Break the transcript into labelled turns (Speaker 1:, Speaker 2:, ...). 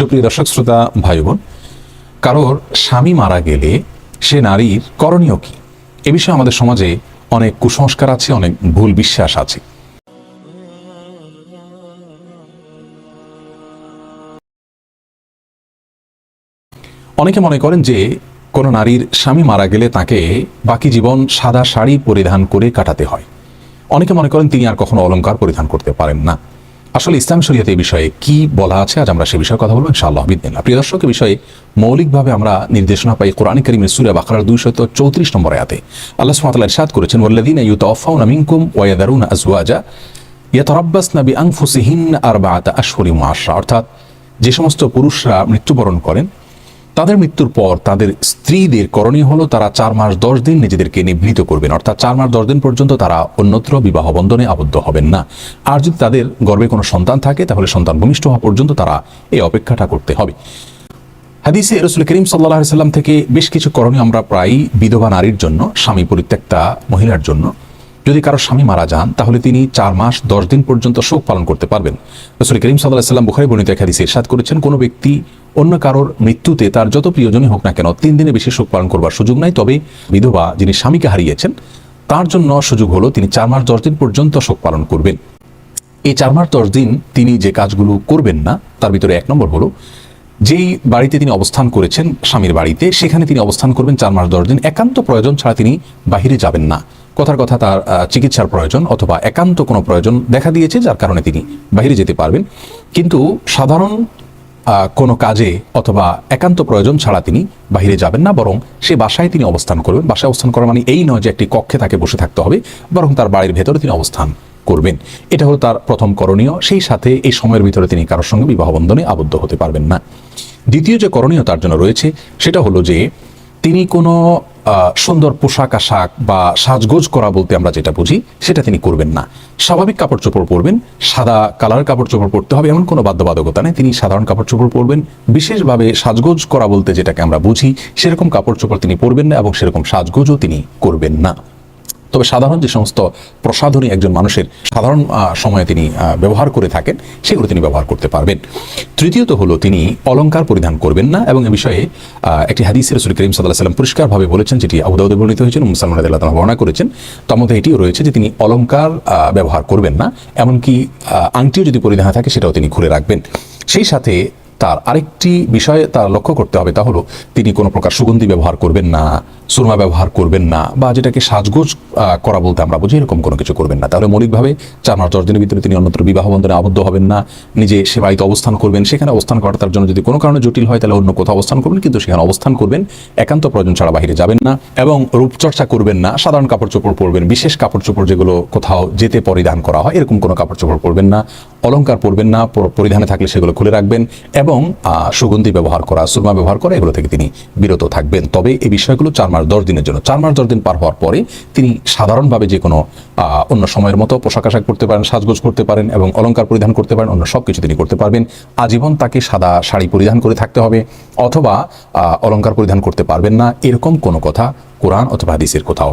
Speaker 1: সুপ্রিয় দর্শক, শ্রোতা ভাই বোন কারোর স্বামী মারা গেলে সে নারীর করণীয় কি? এ বিষয়ে আমাদের সমাজে অনেক কুসংস্কার আছে, অনেক ভুল বিশ্বাস আছে। অনেকে মনে করেন যে কোনো নারীর স্বামী মারা গেলে তাকে বাকি জীবন সাদা শাড়ি পরিধান করে কাটাতে হয়। অনেকে মনে করেন তিনি আর কখনো অলংকার পরিধান করতে পারেন না। আসলে ইসলাম শরীয়তে এই বিষয়ে কি বলা আছে? আজ আমরা সে বিষয়ে কথা বলব, ইনশাআল্লাহ, বিদিনা। প্রিয় দর্শক বিষয়ে মৌলিকভাবে আমরা নির্দেশনা পাই কোরআন করিমের সুরা বাকরার দুইশত চৌত্রিশ নম্বর আয়াতে। আল্লাহ সুবহানাহু ইরশাদ করেছেন, ওয়াল্লাযীনা ইউতাওয়াফাউনা মিনকুম ওয়া ইয়াদারুনা আজওয়াজা ইয়াতারাব্বাসনা বিআনফুসিহিন আরবাআতা আশহুরি মুআশরা আশরা অর্থাৎ যে সমস্ত পুরুষরা মৃত্যুবরণ করেন তাদের মৃত্যুর পর তাদের স্ত্রীদের করণীয় হলো তারা চার মাস দশ দিন নিজেদেরকে নিবৃত করবেন। অর্থাৎ চার মাস দশ দিন পর্যন্ত তারা অন্যত্র বিবাহ বন্ধনে আবদ্ধ হবেন না। আর যদি তাদের গর্বে কোনো সন্তান থাকে, তাহলে সন্তান ভূমিষ্ঠ হওয়া পর্যন্ত তারা এই অপেক্ষাটা করতে হবে। হাদিসে রসুল করিম সাল্লাহ সাল্লাম থেকে বেশ কিছু করণীয় আমরা প্রায় বিধবা নারীর জন্য, স্বামী পরিত্যক্তা মহিলার জন্য। যদি কারও স্বামী মারা যান, তাহলে তিনি চার মাস দশ দিন পর্যন্ত শোক পালন করতে পারবেন। রসুল করিম সাল্লাহ সাল্লাম বুখারি বর্ণিত এক হাদিসে ইরশাদ করেছেন, কোনো ব্যক্তি অন্য কারোর মৃত্যুতে তার যত প্রিয়জনই হোক না কেন তিন দিনে বেশি শোক পালন করবার সুযোগ নাই। তবে বিধবা যিনি স্বামীকে হারিয়েছেন, তার জন্য সুযোগ হলো তিনি চার মাস দশ দিন পর্যন্ত শোক পালন করবেন। এই চার মাস দশ দিন তিনি যে কাজগুলো করবেন না, তার ভিতরে এক নম্বর হলো যেই বাড়িতে তিনি অবস্থান করেছেন স্বামীর বাড়িতে, সেখানে তিনি অবস্থান করবেন চার মাস দশ দিন। একান্ত প্রয়োজন ছাড়া তিনি বাহিরে যাবেন না। কথার কথা তার চিকিৎসার প্রয়োজন অথবা একান্ত কোনো প্রয়োজন দেখা দিয়েছে, যার কারণে তিনি বাইরে যেতে পারবেন। কিন্তু সাধারণ কোনো কাজে অথবা একান্ত প্রয়োজন ছাড়া তিনি বাহিরে যাবেন না, বরং সে বাসায় তিনি অবস্থান করবেন। বাসায় অবস্থান করা মানে এই নয় যে একটি কক্ষে তাকে বসে থাকতে হবে, বরং তার বাড়ির ভেতরে তিনি অবস্থান করবেন। এটা হলো তার প্রথম করণীয়। সেই সাথে এই সময়ের ভিতরে তিনি কারোর সঙ্গে বিবাহ বন্ধনে আবদ্ধ হতে পারবেন না। দ্বিতীয় যে করণীয় তার জন্য রয়েছে, সেটা হলো যে তিনি কোনো সুন্দর পোশাক আশাক বা সাজগোজ করা বলতে আমরা যেটা বুঝি, সেটা তিনি করবেন না। স্বাভাবিক কাপড় চোপড় পরবেন, সাদা কালার কাপড় চোপড় পরতে হবে, এমন কোনো বাধ্যবাধকতা নেই। তিনি সাধারণ কাপড় চোপড় পরবেন, বিশেষভাবে সাজগোজ করা বলতে যেটাকে আমরা বুঝি, সেরকম কাপড় চোপড় তিনি পরবেন না এবং সেরকম সাজগোজও তিনি করবেন না। তবে সাধারণ যে সমস্ত প্রসাধনী একজন মানুষের সাধারণ সময়ে তিনি ব্যবহার করে থাকেন, সেগুলো তিনি ব্যবহার করতে পারবেন। তৃতীয়ত হলো তিনি অলঙ্কার পরিধান করবেন না এবং এ বিষয়ে একটি হাদিস রসুল করিম সাল্লাহ সাল্লাম পরিষ্কারভাবে বলেছেন, যেটি আবুদাউদে বর্ণিত হয়েছেন মুসলমান আল্লাহ বর্ণনা করেছেন। তার মধ্যে এটিও রয়েছে যে তিনি অলঙ্কার ব্যবহার করবেন না, এমনকি আংটিও যদি পরিধান থাকে, সেটাও তিনি ঘুরে রাখবেন। সেই সাথে তার আরেকটি বিষয় তার লক্ষ্য করতে হবে, তা হলো তিনি কোনো প্রকার সুগন্ধি ব্যবহার করবেন না। সুরমা ব্যবহার করবেন না বা যেটাকে সাজগোজ করা বলতে আমরা বুঝি, এরকম কোনো কিছু করবেন না। তাহলে মৌলিকভাবে চার মাস, দশ দিনের ভিতরে তিনি অন্যত্র বিবাহ বন্ধনে আবদ্ধ হবেন না, নিজে সে বাড়িতে অবস্থান করবেন, সেখানে অবস্থান করা তার জন্য যদি কোনো কারণে জটিল হয়, তাহলে অন্য কোথাও অবস্থান করবেন, কিন্তু সেখানে অবস্থান করবেন, একান্ত প্রয়োজন ছাড়া বাইরে যাবেন না, এবং রূপচর্চা করবেন না, সাধারণ কাপড় চোপড় পরবেন, বিশেষ কাপড় চোপড় যেগুলো কোথাও যেতে পরিধান করা হয়, এরকম কোনো কাপড় চোপড় পরবেন না, অলংকার পরবেন না পরিধানে থাকলে সেগুলো খুলে রাখবেন, এবং সুগন্ধি ব্যবহার করা, সুরমা ব্যবহার করা, এগুলো থেকে তিনি বিরত থাকবেন। তবে এই বিষয়গুলো চার মাস দশ দিনের জন্য। চার মাস দশ দিন পার হওয়ার পরে তিনি সাধারণভাবে যে কোনো অন্য সময়ের মতো পোশাক আশাক করতে পারেন, সাজগোজ করতে পারেন এবং অলঙ্কার পরিধান করতে পারেন, অন্য সব কিছু তিনি করতে পারবেন। আজীবন তাকে সাদা শাড়ি পরিধান করে থাকতে হবে অথবা অলঙ্কার পরিধান করতে পারবেন না। এরকম কোনো কথা কোরআন অথবা হাদিসের কোথাও